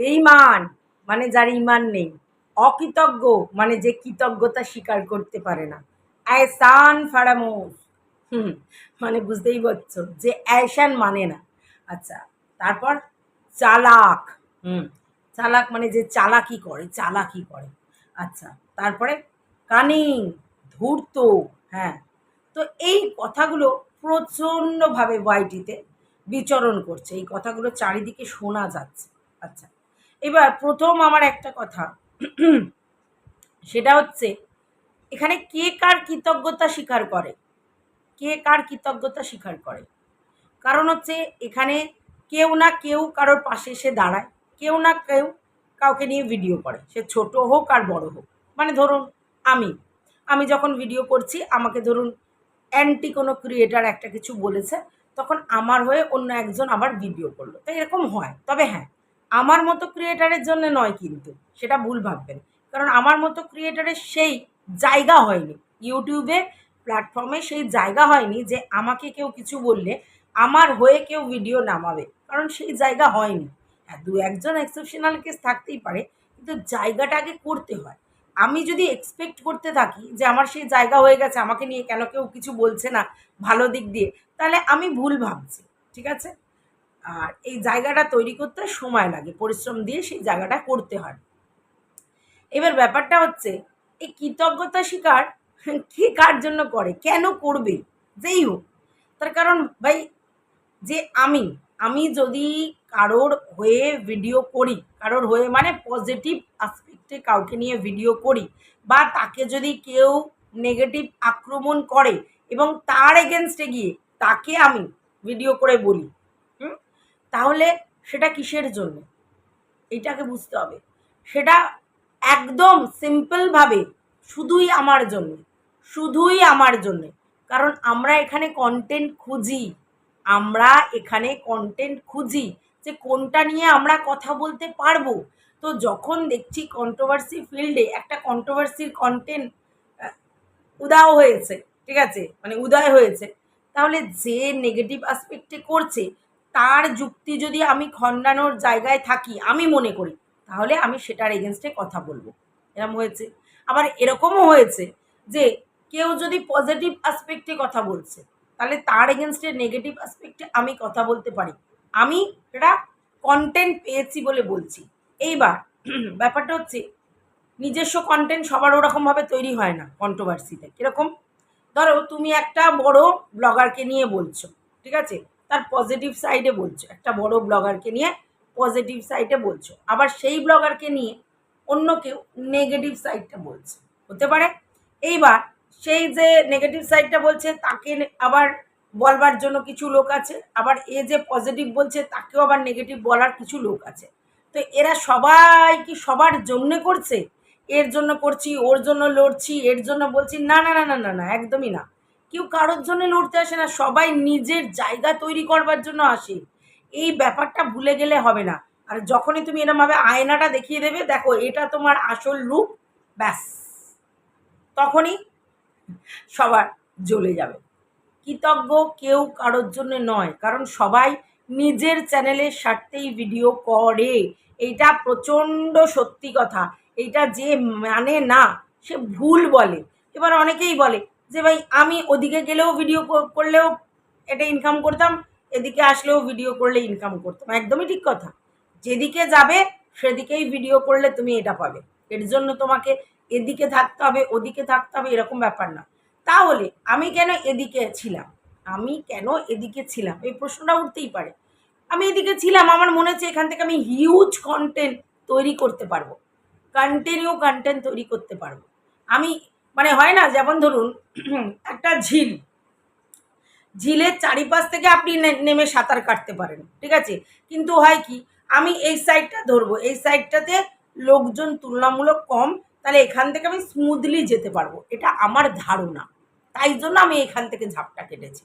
বেঈমান মানে যার ইমান নেই। অকৃতজ্ঞ মানে যে কৃতজ্ঞতা স্বীকার করতে পারে না। আয়সান ফারামোস। হুম মানে বুঝতেই পারছ যে অ্যাসান মানে না। আচ্ছা তারপর চালাক। হুম, চালাক মানে যে চালাকি করে চালাকি করে। আচ্ছা তারপরে কানিং, ধূর্ত হ্যাঁ। তো এই কথাগুলো প্রচণ্ডভাবে ওয়াইটিতে বিচরণ করছে। এই কথাগুলো চারিদিকে শোনা যাচ্ছে। আচ্ছা এবার প্রথম আমার একটা কথা। সেটা হচ্ছে, এখানে কে কার কৃতজ্ঞতা স্বীকার করে? কে কার কৃতজ্ঞতা স্বীকার করে? কারণ হচ্ছে, এখানে কেউ না কেউ কারোর পাশে এসে দাঁড়ায়। কেউ না কেউ কাউকে নিয়ে ভিডিও করে। সে ছোট হোক আর বড় হোক। মানে ধরুন, আমি। আমি যখন ভিডিও করছি, আমাকে ধরুন অ্যান্টি কোনো ক্রিয়েটার একটা কিছু বলেছে, তখন আমার হয়ে অন্য একজন আবার ভিডিও করল। তো এরকম হয়। তবে হ্যাঁ আমার মতো ক্রিয়েটারের জন্য নয় কিন্তু, সেটা ভুল ভাববেন। কারণ আমার মতো ক্রিয়েটারের সেই জায়গা হয়নি। ইউটিউবে প্ল্যাটফর্মে সেই জায়গা হয়নি যে আমাকে কেউ কিছু বললে আমার হয়ে কেউ ভিডিও নামাবে। কারণ সেই জায়গা হয়নি। হ্যাঁ দু একজন এক্সেপশনাল কেস থাকতেই পারে, কিন্তু জায়গাটা আগে করতে হয়। আমি যদি এক্সপেক্ট করতে থাকি যে আমার সেই জায়গা হয়ে গেছে, আমাকে নিয়ে কেন কেউ কিছু বলছে না ভালো দিক দিয়ে, তাহলে আমি ভুল ভাবছি, ঠিক আছে? আর এই জায়গাটা তৈরি করতে সময় লাগে, পরিশ্রম দিয়ে সেই জায়গাটা করতে হয়। এবার ব্যাপারটা হচ্ছে এই কৃতজ্ঞতা স্বীকার কে কার জন্য করে, কেন করবে? যেই হোক। তার কারণ ভাই, যে আমি আমি যদি কারোর হয়ে ভিডিও করি, কারোর হয়ে মানে পজিটিভ আসপেক্টে কাউকে নিয়ে ভিডিও করি বা তাকে যদি কেউ নেগেটিভ আক্রমণ করে এবং তার এগেনস্টে গিয়ে তাকে আমি ভিডিও করে বলি তাহলে সেটা কিসের জন্য? এটাকে বুঝতে হবে। সেটা একদম সিম্পলভাবে শুধুই আমার জন্য, শুধুই আমার জন্য। কারণ আমরা এখানে কন্টেন্ট খুঁজি, আমরা এখানে কন্টেন্ট খুঁজি যে কোনটা নিয়ে আমরা কথা বলতে পারব। তো যখন দেখছি কন্ট্রোভার্সি ফিল্ডে একটা কন্ট্রোভার্সির কন্টেন্ট উদাও হয়েছে, ঠিক আছে? মানে উদয় হয়েছে। তাহলে যে নেগেটিভ আসপেক্টে করছে তার যুক্তি যদি আমি খণ্ডানোর জায়গায় থাকি, আমি মনে করি, তাহলে আমি সেটার এগেনস্টে কথা বলব। এরকম হয়েছে। আবার এরকমও হয়েছে যে, কেউ যদি পজিটিভ অ্যাসপেক্টে কথা বলছে, তাহলে তার এগেনস্টে নেগেটিভ অ্যাসপেক্টে আমি কথা বলতে পারি। আমি এটা কন্টেন্ট পেয়েছি বলে বলছি। এইবার ব্যাপারটা হচ্ছে, নিজস্ব কন্টেন্ট সবার ওরকমভাবে তৈরি হয় না কন্ট্রোভার্সিতে কীরকম? ধরো, তুমি একটা বড় ব্লগারকে নিয়ে বলছো, ঠিক আছে? তার পজিটিভ সাইডে বলছো। একটা বড় ব্লগারকে নিয়ে পজিটিভ সাইডে বলছো। আবার সেই ব্লগারকে নিয়ে অন্য কেউ নেগেটিভ সাইডটা বলছে। হতে পারে? এইবার সেই যে নেগেটিভ সাইডটা বলছে, তাকে আবার বলবার জন্য কিছু লোক আছে। আবার এ যে পজিটিভ বলছে, তাকেও আবার নেগেটিভ বলার কিছু লোক আছে। তো এরা সবাই কি সবার জন্যে করছে? এর জন্য করছি, ওর জন্য লড়ছি, এর জন্য বলছি, না না না না না না, একদমই না। কেউ কারোর জন্য লড়তে আসে না, সবাই নিজের জায়গা তৈরি করবার জন্য আসে। এই ব্যাপারটা ভুলে গেলে হবে না। আর যখনই তুমি এরমভাবে আয়নাটা দেখিয়ে দেবে, দেখো এটা তোমার আসল রূপ, ব্যাস। তখনই সবার জ্বলে যাবে। কৃতজ্ঞ কেউ কারোর জন্য নয়, কারণ সবাই নিজের চ্যানেলের স্বার্থেই ভিডিও করে। এইটা প্রচণ্ড সত্যি কথা। এইটা যে মানে না, সে ভুল বলে। এবার অনেকেই বলে যে ভাই, আমি ওদিকে গেলেও ভিডিও করলেও এটা ইনকাম করতাম, এদিকে আসলেও ভিডিও করলে ইনকাম করতাম। একদমই ঠিক কথা। যেদিকে যাবে, সেদিকেই ভিডিও করলে তুমি এটা পাবে। এর জন্য তোমাকে এদিকে থাকতে হবে, ওদিকে থাকতে হবে, এরকম ব্যাপার না। তাহলে আমি কেন এদিকে ছিলাম? আমি কেন এদিকে ছিলাম? এই প্রশ্নটা উঠতেই পারে। আমি এদিকে ছিলাম, আমার মনে হচ্ছে এখান থেকে আমি হিউজ কন্টেন্ট তৈরি করতে পারব। কন্টিনিউ কন্টেন্ট তৈরি করতে পারব। আমি মানে হয় না, যেমন ধরুন, একটা ঝিল। ঝিলের চারিপাশ থেকে আপনি নেমে সাঁতার কাটতে পারেন, ঠিক আছে? কিন্তু হয় কি, আমি এই সাইডটা ধরবো, এই সাইডটাতে লোকজন তুলনামূলক কম, তাহলে এখান থেকে আমি স্মুথলি যেতে পারব, এটা আমার ধারণা। তাই জন্য আমি এখান থেকে ঝাপটা কেটেছি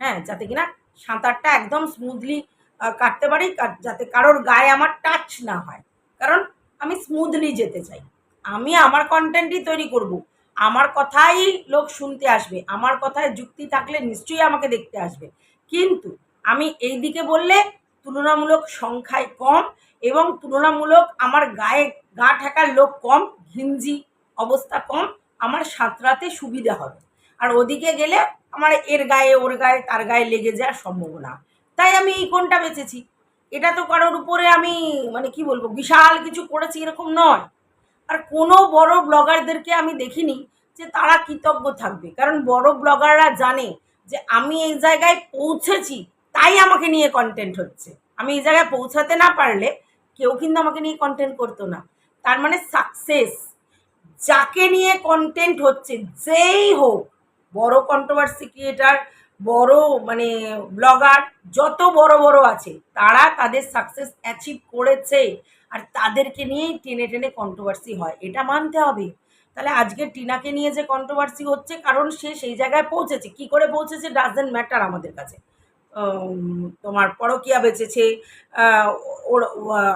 হ্যাঁ? যাতে কিনা সাঁতারটা একদম স্মুথলি কাটতে পারি যাতে কারোর গায়ে আমার টাচ না হয়। কারণ আমি স্মুথলি যেতে চাই। আমি আমার কন্টেন্টই তৈরি করব। আমার কথাই লোক শুনতে আসবে, আমার কথায় যুক্তি থাকলে নিশ্চয়ই আমাকে দেখতে আসবে। কিন্তু আমি এই দিকে বললে তুলনামূলক সংখ্যায় কম এবং তুলনামূলক আমার গায়ে গা ঠেকার লোক কম, ঘিঞ্জি অবস্থা কম, আমার সাঁতরাতে সুবিধা হবে। আর ওদিকে গেলে আমার এর গায়ে, ওর গায়ে, তার গায়ে লেগে যাওয়ার সম্ভাবনা। তাই আমি এই কোনটা বেঁচেছি এটা তো কারোর উপরে আমি মানে কি বলব, বিশাল কিছু করেছি এরকম নয়। আর কোনো বড় ব্লগারদেরকে আমি দেখিনি যে তারা কৃতজ্ঞ থাকবে। কারণ বড় ব্লগাররা জানে যে আমি এই জায়গায় পৌঁছেছি, তাই আমাকে নিয়ে কন্টেন্ট হচ্ছে। আমি এই জায়গায় পৌঁছাতে না পারলে কেউ কিন্তু আমাকে নিয়ে কন্টেন্ট করতো না। তার মানে সাকসেস যাকে নিয়ে কন্টেন্ট হচ্ছে, যেই হোক, বড় কন্ট্রোভার্সি ক্রিয়েটার বড় মানে ব্লগার যত বড় বড় আছে, তারা তাদের সাকসেস অ্যাচিভ করেছে। আর তাদেরকে নিয়েই টেনে টেনে কন্ট্রোভার্সি হয়, এটা মানতে হবে। তাহলে আজকে টিনাকে নিয়ে যে কন্ট্রোভার্সি হচ্ছে, কারণ সে সেই জায়গায় পৌঁছেছে। কি করে পৌঁছেছে ডাজেন্ট ম্যাটার আমাদের কাছে। তোমার পরকিয়া বেঁচেছে ওর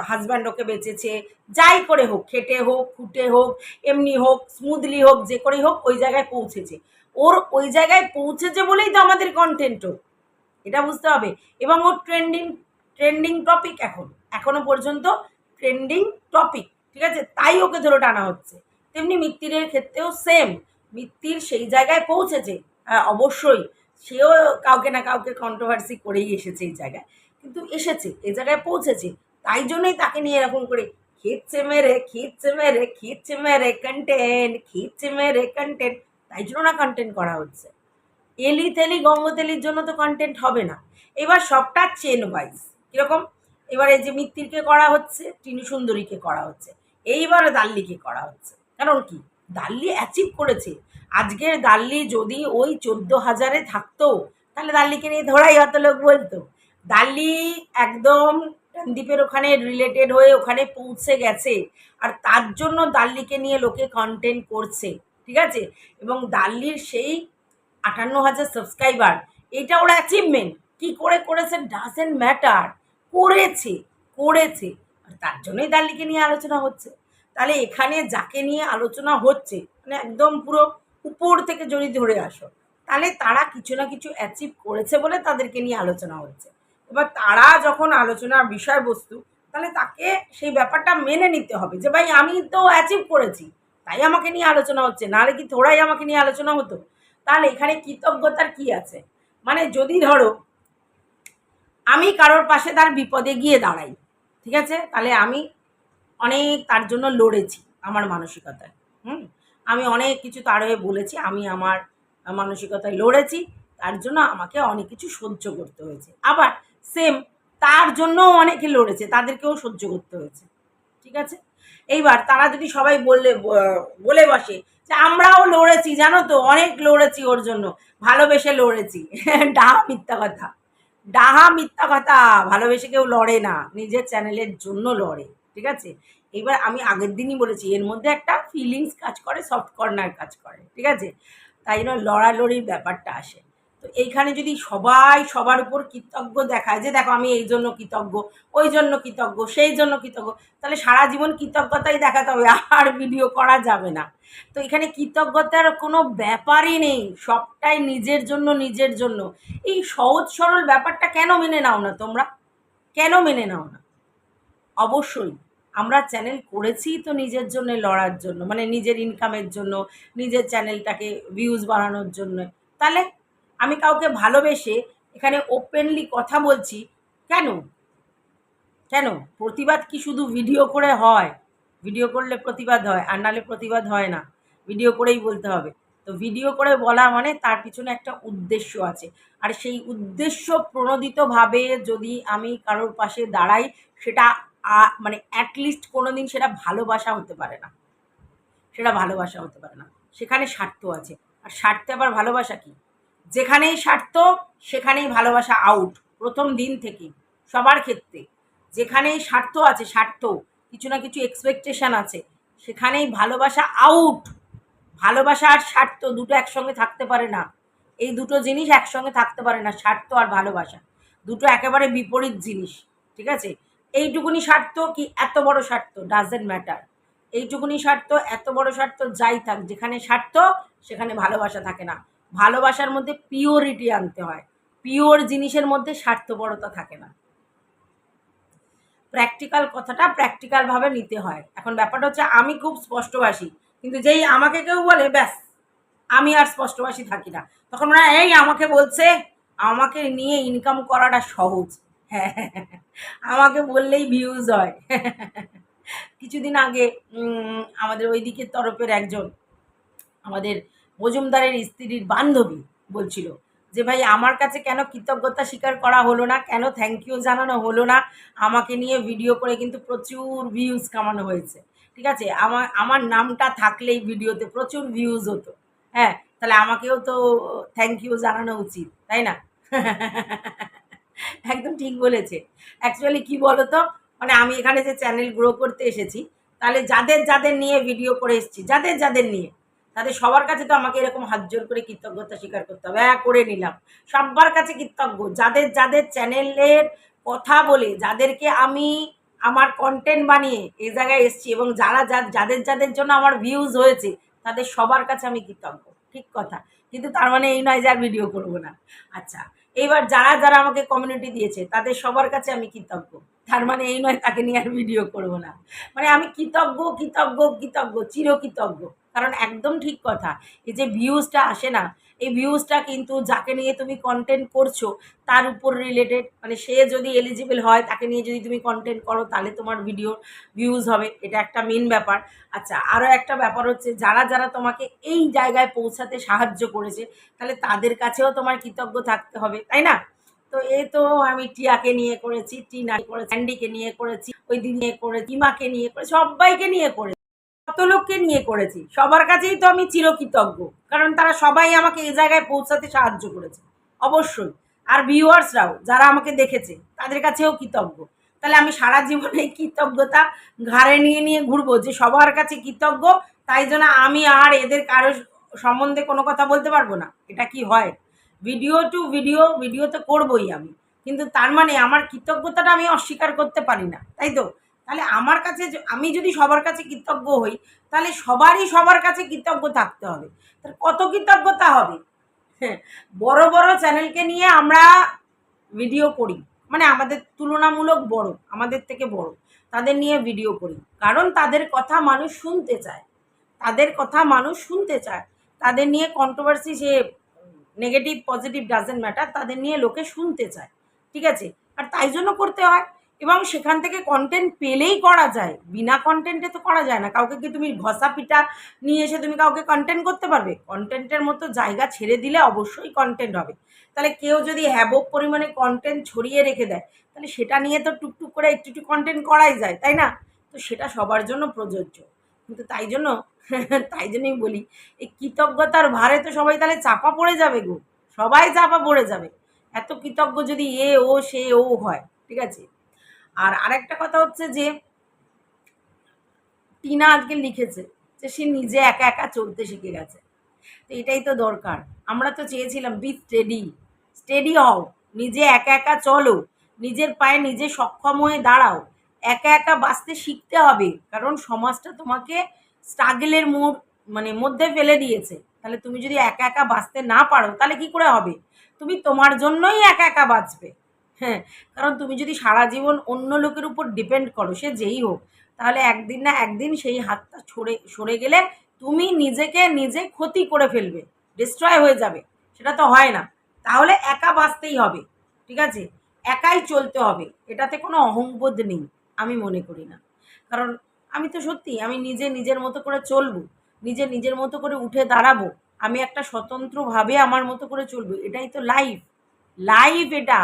হাজব্যান্ড ওকে বেঁচেছে, যাই করে হোক, খেটে হোক, খুঁটে হোক, এমনি হোক স্মুথলি হোক, যে করেই হোক, ওই জায়গায় পৌঁছেছে। ওর ওই জায়গায় পৌঁছেছে বলেই তো আমাদের কন্টেন্টও এটা বুঝতে হবে। এবং ওর ট্রেন্ডিং ট্রেন্ডিং টপিক এখন, এখনও পর্যন্ত ট্রেন্ডিং টপিক ঠিক আছে? তাই ওকে ধরে টানা হচ্ছে। তেমনি মিত্তিরের ক্ষেত্রেও সেম মিত্তির সেই জায়গায় পৌঁছেছে। হ্যাঁ অবশ্যই। সেও কাউকে না কাউকে কন্ট্রোভার্সি করেই এসেছে এই জায়গায়। কিন্তু এসেছে এই জায়গায় পৌঁছেছে। তাই জন্যই তাকে নিয়ে এরকম করে খিচ্ছে মেরে খিচ্ছে মেরে খিচ্ছে মেরে কন্টেন্ট খিচ্ছে মেরে কন্টেন্ট তাই জন্য না কন্টেন্ট করা হচ্ছে। এলি তেলি গঙ্গতেলির জন্য তো কন্টেন্ট হবে না। এবার সবটা চেন ওয়াইজ কীরকম? এবার এই যে মিত্তিরকে করা হচ্ছে, টিনু সুন্দরীকে করা হচ্ছে, এইবার দাল্লিকে করা হচ্ছে। কারণ কি? দাল্লি অ্যাচিভ করেছে। আজকের দাল্লি যদি ওই চোদ্দ হাজারে থাকতো, তাহলে দাল্লিকে নিয়ে ধরাই অত লোক বলতো। দাল্লি একদম দ্বীপের ওখানে রিলেটেড হয়ে ওখানে পৌঁছে গেছে। আর তার জন্য দাল্লিকে নিয়ে লোকে কন্টেন্ট করছে। ঠিক আছে? এবং দাল্লির সেই আটান্ন হাজার সাবস্ক্রাইবার এটা ওর অ্যাচিভমেন্ট কি করে করেছে? ডাজেন্ট ম্যাটার করেছে করেছে। আর তার জন্যই দাল্লিকে নিয়ে আলোচনা হচ্ছে। তাহলে এখানে যাকে নিয়ে আলোচনা হচ্ছে মানে একদম পুরো উপর থেকে যদি ধরে আসো, তাহলে তারা কিছু না কিছু অ্যাচিভ করেছে বলে তাদেরকে নিয়ে আলোচনা হচ্ছে। এবার তারা যখন আলোচনার বিষয়বস্তু, তাহলে তাকে সেই ব্যাপারটা মেনে নিতে হবে যে, ভাই, আমি তো অ্যাচিভ করেছি। তাই আমাকে নিয়ে আলোচনা হচ্ছে, নাহলে কি থোড়াই আমাকে নিয়ে আলোচনা হতো? তাহলে এখানে কৃতজ্ঞতার কি আছে? মানে যদি ধরো, আমি কারোর পাশে তার বিপদে গিয়ে দাঁড়াই, ঠিক আছে? তাহলে আমি অনেক তার জন্য লড়েছি আমার মানসিকতায়, হুম? আমি অনেক কিছু তার হয়ে বলেছি, আমি আমার মানসিকতায় লড়েছি, তার জন্য আমাকে অনেক কিছু সহ্য করতে হয়েছে। আবার সেম তার জন্যও অনেকে লড়েছে, তাদেরকেও সহ্য করতে হয়েছে, ঠিক আছে? এইবার তারা যদি সবাই বললে বলে বসে যে আমরাও লড়েছি, জানো তো, অনেক লড়েছি ওর জন্য। ভালোবেসে লড়েছি। ডাহা মিথ্যা কথা। ডাহা মিথ্যা কথা। ভালোবেসে কেউ লড়ে না। নিজের চ্যানেলের জন্য লড়ে। ঠিক আছে? এবার আমি আগের দিনই বলেছি, এর মধ্যে একটা ফিলিংস কাজ করে সফট কর্নার কাজ করে। ঠিক আছে? তাই জন্য লড়ালড়ির ব্যাপারটা আসে। তো এইখানে যদি সবাই সবার উপর কৃতজ্ঞ দেখায় যে, দেখো, আমি এই জন্য কৃতজ্ঞ, ওই জন্য কৃতজ্ঞ, সেই জন্য কৃতজ্ঞ, তাহলে সারা জীবন কৃতজ্ঞতাই দেখাতে হবে, আর ভিডিও করা যাবে না। তো এখানে কৃতজ্ঞতার কোনো ব্যাপারই নেই, সবটাই নিজের জন্য নিজের জন্য। এই সহজ সরল ব্যাপারটা কেন মেনে নাও না তোমরা? কেন মেনে নাও না? অবশ্যই, আমরা চ্যানেল করেছি তো নিজের জন্য লড়ার জন্য মানে নিজের ইনকামের জন্য, নিজের চ্যানেলটাকে ভিউজ বাড়ানোর জন্য। তাহলে আমি কাউকে ভালোবেসে এখানে ওপেনলি কথা বলছি, কেন? কেন? প্রতিবাদ কি শুধু ভিডিও করে হয়? ভিডিও করলে প্রতিবাদ হয়, আর নালে প্রতিবাদ হয় না। ভিডিও করেই বলতে হবে। তো ভিডিও করে বলা মানে তার পিছনে একটা উদ্দেশ্য আছে। আর সেই উদ্দেশ্য প্রণোদিতভাবে যদি আমি কারোর পাশে দাঁড়াই, সেটা মানে অ্যাটলিস্ট কোনো দিন সেটা ভালোবাসা হতে পারে না। সেটা ভালোবাসা হতে পারে না। সেখানে স্বার্থ আছে। আর স্বার্থে আবার ভালোবাসা কি? যেখানেই স্বার্থ, সেখানেই ভালোবাসা আউট প্রথম দিন থেকে, সবার ক্ষেত্রে। যেখানেই স্বার্থ আছে, স্বার্থ, কিছু না কিছু এক্সপেকটেশন আছে, সেখানেই ভালোবাসা আউট ভালোবাসা আর স্বার্থ দুটো একসঙ্গে থাকতে পারে না। এই দুটো জিনিস একসঙ্গে থাকতে পারে না, স্বার্থ আর ভালোবাসা। দুটো একেবারে বিপরীত জিনিস, ঠিক আছে? এইটুকুনি স্বার্থ কি এত বড় স্বার্থ? ডাজেন্ট ম্যাটার এইটুকুনি স্বার্থ, এত বড় স্বার্থ যাই থাক, যেখানে স্বার্থ, সেখানে ভালোবাসা থাকে না। ভালোবাসার মধ্যে পিওরিটি আনতে হয়। পিওর জিনিসের মধ্যে স্বার্থপরতা থাকে না। প্র্যাকটিক্যাল কথাটা প্র্যাকটিক্যালভাবে নিতে হয়। এখন ব্যাপারটা হচ্ছে আমি খুব স্পষ্টভাষী কিন্তু যেই আমাকে কেউ বলে ব্যাস আমি আর স্পষ্টভাষী থাকি না। তখন হয়, এই আমাকে বলছে আমাকে নিয়ে ইনকাম করাটা সহজ। হ্যাঁ আমাকে বললেই ভিউজ হয়। কিছুদিন আগে আমাদের ওই দিকের তরফের একজন আমাদের মজুমদারের স্ত্রীর বান্ধবী বলছিল যে, ভাই, আমার কাছে কেন কৃতজ্ঞতা স্বীকার করা হলো না? কেন থ্যাংক ইউ জানানো হলো না? আমাকে নিয়ে ভিডিও করে কিন্তু প্রচুর ভিউজ কামানো হয়েছে। ঠিক আছে? আমার আমার নামটা থাকলেই ভিডিওতে প্রচুর ভিউজ হতো। হ্যাঁ তাহলে আমাকেও তো থ্যাংক ইউ জানানো উচিত, তাই না? একদম ঠিক বলেছে। অ্যাকচুয়ালি কি বলো তো মানে আমি এখানে যে চ্যানেল গ্রো করতে এসেছি, তাহলে যাদের যাদের নিয়ে ভিডিও করে এসেছি, যাদের যাদের নিয়ে তাদের সবার কাছে তো আমাকে এরকম হাত জোর করে কৃতজ্ঞতা স্বীকার করতে হবে। হ্যাঁ করে নিলাম। সবার কাছে কৃতজ্ঞ। যাদের যাদের চ্যানেলের কথা বলে, যাদেরকে আমি আমার কন্টেন্ট বানিয়ে এই জায়গায় এসেছি এবং যারা, যা- যাদের যাদের জন্য আমার ভিউজ হয়েছে, তাদের সবার কাছে আমি কৃতজ্ঞ। ঠিক কথা। কিন্তু তার মানে এই নয় যে আর ভিডিও করব না। আচ্ছা এইবার যারা যারা আমাকে কমিউনিটি দিয়েছে, তাদের সবার কাছে আমি কৃতজ্ঞ। তার মানে এই নয় তাকে নিয়ে আর ভিডিও করব না। মানে আমি কৃতজ্ঞ কৃতজ্ঞ কৃতজ্ঞ, চিরকৃতজ্ঞ। কারণ একদম ঠিক কথা, এই যে ভিউজটা আসে না, এই ভিউজটা কিন্তু যাকে নিয়ে তুমি কন্টেন্ট করছ, তার উপর রিলেটেড মানে সে যদি এলিজিবল হয়, তাকে নিয়ে যদি তুমি কন্টেন্ট করো, তাহলে তোমার ভিডিও ভিউজ হবে, এটা একটা মেন ব্যাপার। আচ্ছা আরও একটা ব্যাপার হচ্ছে, যারা যারা তোমাকে এই জায়গায় পৌঁছাতে সাহায্য করেছে, তাহলে তাদের কাছেও তোমার কৃতজ্ঞ থাকতে হবে, তাই না? তো এই তো আমি টিয়াকে নিয়ে করেছি টিনা করে স্যান্ডিকে নিয়ে করেছি, ওই দিন নিয়ে করে ইমাকে নিয়ে করে সবাইকে নিয়ে করেছি। কত লোককে নিয়ে করেছি? সবার কাছেই তো আমি চিরকৃতজ্ঞ। কারণ তারা সবাই আমাকে এই জায়গায় পৌঁছাতে সাহায্য করেছে। অবশ্যই। আর ভিউয়ার্সরাও, যারা আমাকে দেখেছে, তাদের কাছেও কৃতজ্ঞ। তাহলে আমি সারা জীবনে কৃতজ্ঞতা ঘাড়ে নিয়ে নিয়ে ঘুরবো যে সবার কাছে কৃতজ্ঞ, তাই জন্য আমি আর এদের কারও সম্বন্ধে কোনো কথা বলতে পারব না। এটা কি হয়? ভিডিও টু ভিডিও ভিডিও তো করবোই আমি। কিন্তু তার মানে আমার কৃতজ্ঞতাটা আমি অস্বীকার করতে পারি না, তাই তো? তাহলে আমার কাছে আমি যদি সবার কাছে কৃতজ্ঞ হই, তাহলে সবারই সবার কাছে কৃতজ্ঞ থাকতে হবে। তাহলে কত কৃতজ্ঞতা হবে? হ্যাঁ বড় বড় চ্যানেলকে নিয়ে আমরা ভিডিও করি। মানে আমাদের তুলনামূলক বড়, আমাদের থেকে বড়। তাদের নিয়ে ভিডিও করি। কারণ তাদের কথা মানুষ শুনতে চায়। তাদের কথা মানুষ শুনতে চায়। তাদের নিয়ে কন্ট্রোভার্সি সে নেগেটিভ পজিটিভ ডাজেন্ট ম্যাটার তাদের নিয়ে লোকে শুনতে চায়। ঠিক আছে? আর তাই জন্য করতে হয়। এবং সেখান থেকে কন্টেন্ট পেলেই করা যায়। বিনা কন্টেন্টে তো করা যায় না। কাউকে কি তুমি ঘষা পিটা নিয়ে এসে তুমি কাউকে কন্টেন্ট করতে পারবে? কন্টেন্টের মতো জায়গা ছেড়ে দিলে অবশ্যই কন্টেন্ট হবে। তাহলে কেউ যদি হ্যাবক পরিমাণে কন্টেন্ট ছড়িয়ে রেখে দেয়, তাহলে সেটা নিয়ে তো টুকটুক করে একটু একটু কন্টেন্ট করাই যায়, তাই না? তো সেটা সবার জন্য প্রযোজ্য। কিন্তু তাই জন্য, তাই জন্যই বলি, এই কৃতজ্ঞতার ভারে তো সবাই তাহলে চাপা পড়ে যাবে গো। সবাই চাপা পড়ে যাবে। এত কৃতজ্ঞ যদি এ ও সে ও হয়, ঠিক আছে? আর আরেকটা কথা হচ্ছে যে টিনা আজকে লিখেছে যে সে নিজে একা একা চলতে শিখে গেছে। তো এটাই তো দরকার। আমরা তো চেয়েছিলাম বি স্টেডি স্টেডি হও, নিজে একা একা চলো, নিজের পায়ে নিজে সক্ষম হয়ে দাঁড়াও, একা একা বাঁচতে শিখতে হবে, কারণ সমাজটা তোমাকে স্ট্রাগলের মোড় মানে মধ্যে ফেলে দিয়েছে। তাহলে তুমি যদি একা একা বাঁচতে না পারো, তাহলে কি করে হবে? তুমি তোমার জন্যই একা একা বাঁচবে। হ্যাঁ কারণ তুমি যদি সারা জীবন অন্য লোকের উপর ডিপেন্ড করো, সে যেই হোক, তাহলে একদিন না একদিন সেই হাতটা ছড়ে, সরে গেলে তুমি নিজেকে নিজে ক্ষতি করে ফেলবে ডিস্ট্রয় হয়ে যাবে, সেটা তো হয় না। তাহলে একা বাঁচতেই হবে, ঠিক আছে? একাই চলতে হবে, এটাতে কোনো অহংবোধ নেই, আমি মনে করি না। কারণ আমি তো সত্যি, আমি নিজে নিজের মতো করে চলবো, নিজে নিজের মতো করে উঠে দাঁড়াবো, আমি একটা স্বতন্ত্রভাবে আমার মতো করে চলবো, এটাই তো লাইফ লাইফ এটা।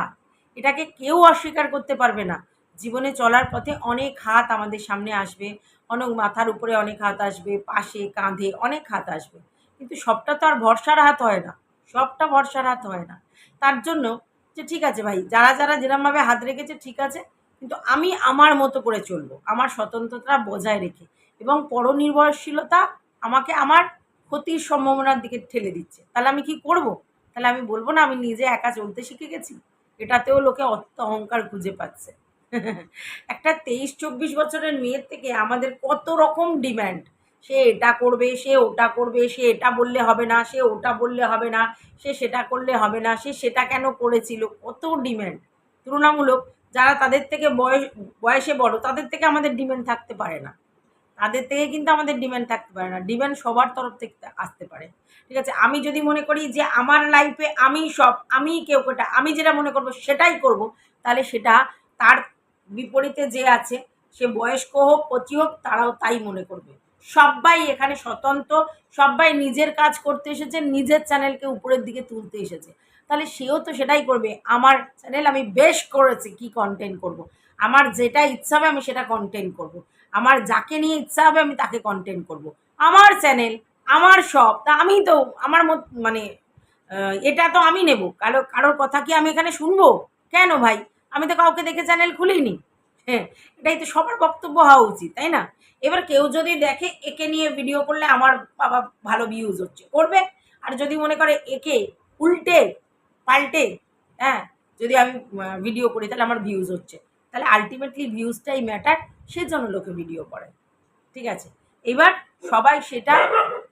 এটাকে কেউ অস্বীকার করতে পারবে না। জীবনে চলার পথে অনেক হাত আমাদের সামনে আসবে। অনেক মাথার উপরে অনেক হাত আসবে, পাশে, কাঁধে অনেক হাত আসবে। কিন্তু সবটা তো আর ভরসার হাত হয় না। সবটা ভরসার হাত হয় না। তার জন্য যে ঠিক আছে ভাই, যারা যারা যেরমভাবে হাত রেখেছে ঠিক আছে, কিন্তু আমি আমার মতো করে চলবো। আমার স্বতন্ত্রতা বজায় রেখে। এবং পরনির্ভরশীলতা আমাকে আমার ক্ষতির সম্ভাবনার দিকে ঠেলে দিচ্ছে। তাহলে আমি কি করব? তাহলে আমি বলব না, আমি নিজে একা চলতে শিখে গেছি। এটাতেও লোকে অত অহংকার খুঁজে পাচ্ছে। একটা তেইশ চব্বিশ বছরের মেয়ের থেকে আমাদের কত রকম ডিম্যান্ড? সে এটা করবে, সে ওটা করবে, সে এটা বললে হবে না, সে ওটা বললে হবে না, সে সেটা করলে হবে না, সে সেটা কেন করেছিল? কত ডিম্যান্ড? তুলনামূলক যারা তাদের থেকে বয়স, বয়সে বড়, তাদের থেকে আমাদের ডিম্যান্ড থাকতে পারে না। তাদের থেকে কিন্তু আমাদের ডিমান্ড থাকতে পারে না। ডিমান্ড সবার তরফ থেকে আসতে পারে। ঠিক আছে? আমি যদি মনে করি যে আমার লাইফে আমি সব, আমি কেউ কোটা আমি যেটা মনে করব সেটাই করব, তাহলে সেটা তার বিপরীতে যে আছে, সে বয়স্ক হোক কচি হোক, তারাও তাই মনে করবে। সবাই এখানে স্বতন্ত্র সবাই নিজের কাজ করতে এসেছে, নিজের চ্যানেলকে উপরের দিকে তুলতে এসেছে। তাহলে সেও তো সেটাই করবে। আমার চ্যানেল আমি বেশ করেছি কি কন্টেন্ট করব। আমার যেটা ইচ্ছা হবে আমি সেটা কন্টেন্ট করব। আমার যাকে নিয়ে ইচ্ছা হবে আমি তাকে কন্টেন্ট করব। আমার চ্যানেল আমার সব তা আমি তো আমার মানে এটা তো আমি নেব। কারও, কারোর কথা কি আমি এখানে শুনব? কেন ভাই? আমি তো কাউকে দেখে চ্যানেল খুলিনি। হ্যাঁ এটাই তো সবার বক্তব্য হওয়া উচিত, তাই না? এবার কেউ যদি দেখে একে নিয়ে ভিডিও করলে আমার বাবা ভালো ভিউজ হচ্ছে। করবে? আর যদি মনে করে একে উল্টে, পাল্টে হ্যাঁ যদি আমি ভিডিও করি তাহলে আমার ভিউজ হচ্ছে। তাহলে আলটিমেটলি ভিউজটাই ম্যাটার সেজন্য লোকে ভিডিও করে। ঠিক আছে? এবার সবাই সেটা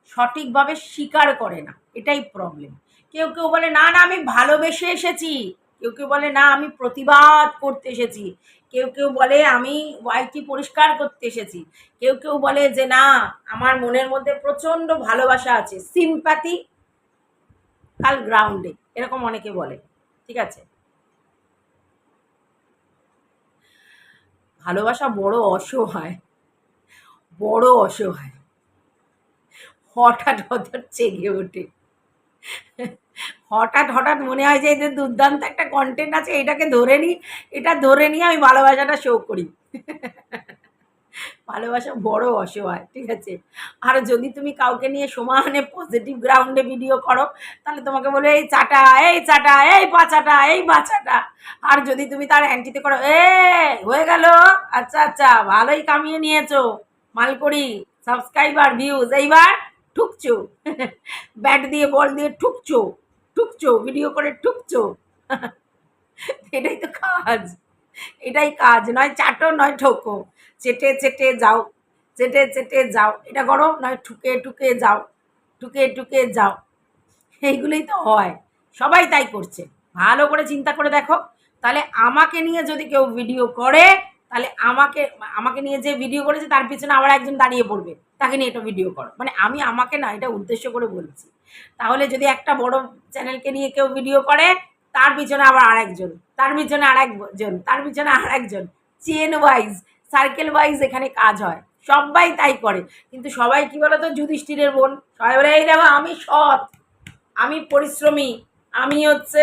সঠিকভাবে স্বীকার করে না। এটাই প্রবলেম কেউ কেউ বলে, না না, আমি ভালোবেসে এসেছি। কেউ কেউ বলে, না, আমি প্রতিবাদ করতে এসেছি। কেউ কেউ বলে, আমি ওয়াইটি পরিষ্কার করতে এসেছি। কেউ কেউ বলে যে, না, আমার মনের মধ্যে প্রচণ্ড ভালোবাসা আছে। সিম্প্যাথি কাল গ্রাউন্ডে এরকম অনেকে বলে। ঠিক আছে? ভালোবাসা বড় অসহায়। বড় অসহায়। হঠাৎ হঠাৎ চেগে ওঠে। হঠাৎ হঠাৎ মনে হয় যে এদের দুর্দান্ত একটা কন্টেন্ট আছে, এটাকে ধরে নিই এটা ধরে নিয়ে আমি ভালোবাসাটা শো করি। ভালোবাসা বড় অসহায়, ঠিক আছে? আর যদি তুমি কাউকে নিয়ে সমানে পজিটিভ গ্রাউন্ডে ভিডিও করো, তাহলে তোমাকে বলে এই চাটা এই চাটা, এই পাচাটা এই বাচ্চাটা। আর যদি তুমি তার অ্যান্টিতে করো এ হয়ে গেল? আচ্ছা আচ্ছা ভালোই কামিয়ে নিয়েছো, মালকড়ি সাবস্ক্রাইবার ভিউজ এইবার ঠুকছো ব্যাট দিয়ে বল দিয়ে ঠুকছো ঠুকছো ভিডিও করে ঠুকছো। এটাই তো কাজ, এটাই কাজ, নয় চাটো, নয় ঠোকো। চেটে চেটে যাও, চেটে চেটে যাও। এটা করো, নয় ঠুকে ঠুকে যাও, ঠুকে ঠুকে যাও। এইগুলোই তো হয়। সবাই তাই করছে। ভালো করে চিন্তা করে দেখো। তাহলে আমাকে নিয়ে যদি কেউ ভিডিও করে, তাহলে আমাকে আমাকে নিয়ে যে ভিডিও করেছে, তার পিছনে আবার একজন দাঁড়িয়ে পড়বে। তাকে নিয়ে এটা ভিডিও করো। মানে আমি আমাকে না, এটা উদ্দেশ্য করে বলছি। তাহলে যদি একটা বড় চ্যানেলকে নিয়ে কেউ ভিডিও করে, তার পিছনে আবার আরেকজন, তার পিছনে আরেকজন তার পিছনে আরেকজন। চেন ওয়াইজ সার্কেল ওয়াইজ এখানে কাজ হয়। সবাই তাই করে। কিন্তু সবাই কি বলো তো যুধিষ্ঠিরের বোন। সবাই বলে, এই দেখো, আমি সৎ। আমি পরিশ্রমী। আমি হচ্ছে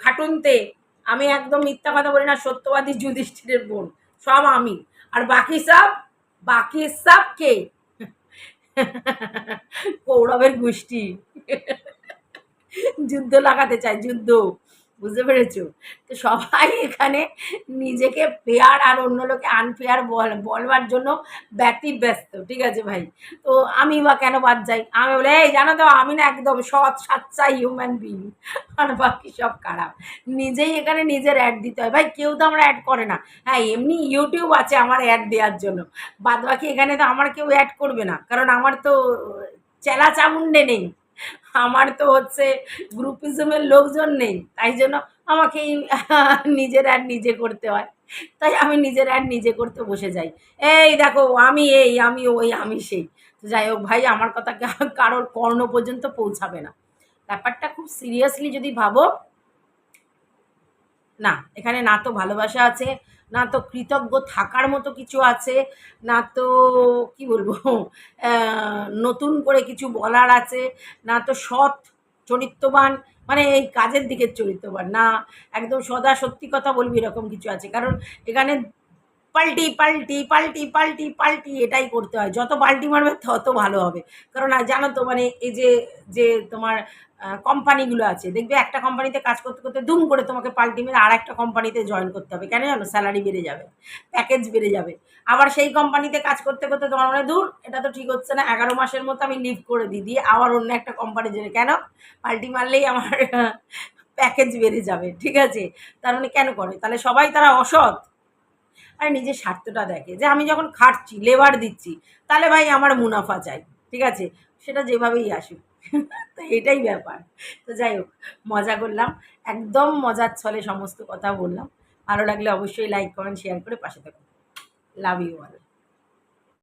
খাটুনতে। আমি একদম মিথ্যা কথা বলি না, সত্যবাদী যুধিষ্ঠিরের বোন। সব আমি। আর বাকি সব বাকি সব কে? কৌরবের গোষ্ঠী। যুদ্ধ লাগাতে চায়, যুদ্ধ। বুঝতে পেরেছ? তো সবাই এখানে নিজেকে ফেয়ার আর অন্য লোকে আনফেয়ার বল, বলবার জন্য ব্যতিব্যস্ত ঠিক আছে ভাই? তো আমি বা কেন বাদ যাই? আমি বলে, এই জানো তো, আমি না একদম সৎ সাচ্চা হিউম্যান বিং আর বাকি সব খারাপ। নিজেই এখানে নিজের অ্যাড দিতে হয়। ভাই, কেউ তো আমরা অ্যাড করে না। হ্যাঁ এমনি ইউটিউব আছে আমার অ্যাড দেওয়ার জন্য। বাদ বাকি এখানে তো আমার কেউ অ্যাড করবে না। কারণ আমার তো, চেলা চামুন্ডে নেই। আমার তো হচ্ছে গ্রুপিজমের লোকজন নেই, তাই জন্য আমাকেই নিজের অ্যাড নিজে করতে হয়। তাই আমি নিজের অ্যাড নিজে করতে বসে যাই। এই দেখো, আমি এই, আমি ওই, আমি সেই। যাই হোক ভাই, আমার কথা কারোর কর্ণ পর্যন্ত পৌঁছাবে না। ব্যাপারটা খুব সিরিয়াসলি যদি ভাবো, না, এখানে না তো ভালোবাসা আছে না তো কৃতজ্ঞ থাকার মতো কিছু আছে, না তো, কি বলব নতুন করে কিছু বলার আছে, না তো সৎ, চরিত্রবান মানে এই কাজের দিকের চরিত্রবান, না একদম সদা সত্যি কথা বলবি এরকম কিছু আছে। কারণ এখানে পাল্টি পাল্টি পাল্টি পাল্টি পাল্টি এটাই করতে হয়। যত পাল্টি মারবে, তত ভালো হবে। কারণ জানো তো মানে এই যে যে তোমার কোম্পানিগুলো আছে, দেখবে একটা কোম্পানিতে কাজ করতে করতে দুম করে তোমাকে পাল্টি মেরে আর একটা কোম্পানিতে জয়েন করতে হবে। কেন জানো? স্যালারি বেড়ে যাবে প্যাকেজ বেড়ে যাবে। আবার সেই কোম্পানিতে কাজ করতে করতে তোমার মনে দূর এটা তো ঠিক হচ্ছে না, এগারো মাসের মতো আমি লিভ করে দিই দিয়ে আবার অন্য একটা কোম্পানি জন্য। কেন? পাল্টি মারলেই আমার প্যাকেজ বেড়ে যাবে, ঠিক আছে? তার মানে কেন করে? তাহলে সবাই তারা অসৎ। আর নিজের স্বার্থটা দেখে। যে আমি যখন খাটছি লেবার দিচ্ছি, তাহলে ভাই আমার মুনাফা চাই, ঠিক আছে? সেটা যেভাবেই আসুক। তো এটাই ব্যাপার। তো যাই হোক, মজা করলাম। একদম মজার ছলে সমস্ত কথা বললাম। ভালো লাগলে অবশ্যই লাইক করেন শেয়ার করে পাশে থাকুন। Love you all